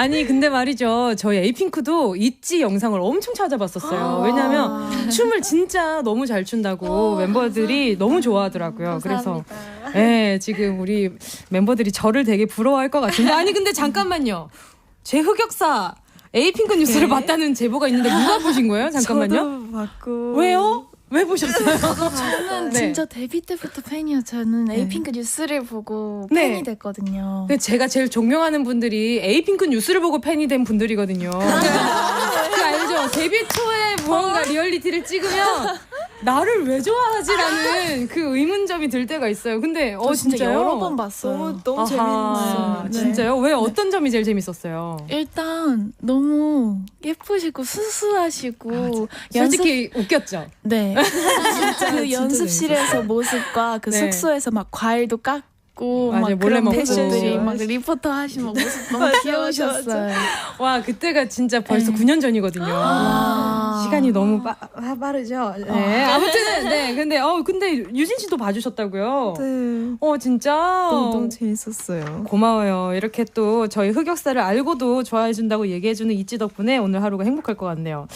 아니 근데 말이죠. 저희 에이핑크도 있지 영상을 엄청 찾아봤었어요. 왜냐하면 춤을 진짜 너무 잘 춘다고 멤버들이 너무 좋아하더라고요. 그래서 예, 지금 우리 멤버들이 저를 되게 부러워할 것 같은데 아니 근데 잠깐만요. 제 흑역사 에이핑크 뉴스를 봤다는 제보가 있는데 누가 보신 거예요? 잠깐만요. 저도 봤고. 왜요? 왜 보셨어요? 저는 네. 진짜 데뷔 때부터 팬이요. 저는 에이핑크 뉴스를 보고 네. 팬이 됐거든요. 근데 제가 제일 존경하는 분들이 에이핑크 뉴스를 보고 팬이 된 분들이거든요. 그 알죠? 데뷔 초에 무언가 리얼리티를 찍으면 나를 왜 좋아하지라는 그 의문점이 들 때가 있어요. 근데 어저 진짜 진짜요? 여러 번 봤어요. 너무 너무 아하, 재밌어요. 네. 진짜요? 왜 어떤 점이 제일 재밌었어요? 일단 너무 예쁘시고 수수하시고 솔직히 웃겼죠. 네. 그 진짜 연습실에서 모습과 그 네. 숙소에서 막 과일도 깎고 맞아요. 막 몰래 먹고. 패션들이 막 리포터 하신 막 모습 너무 귀여우셨어요. 와 그때가 진짜 벌써 네. 9년 전이거든요. 와. 시간이 너무 빠, 아, 빠르죠. 네. 아무튼 네. 근데 어 근데 유진 씨도 봐주셨다고요. 네. 어 진짜 너무 너무 재밌었어요. 고마워요. 이렇게 또 저희 흑역사를 알고도 좋아해 준다고 얘기해 주는 이지 덕분에 오늘 하루가 행복할 것 같네요.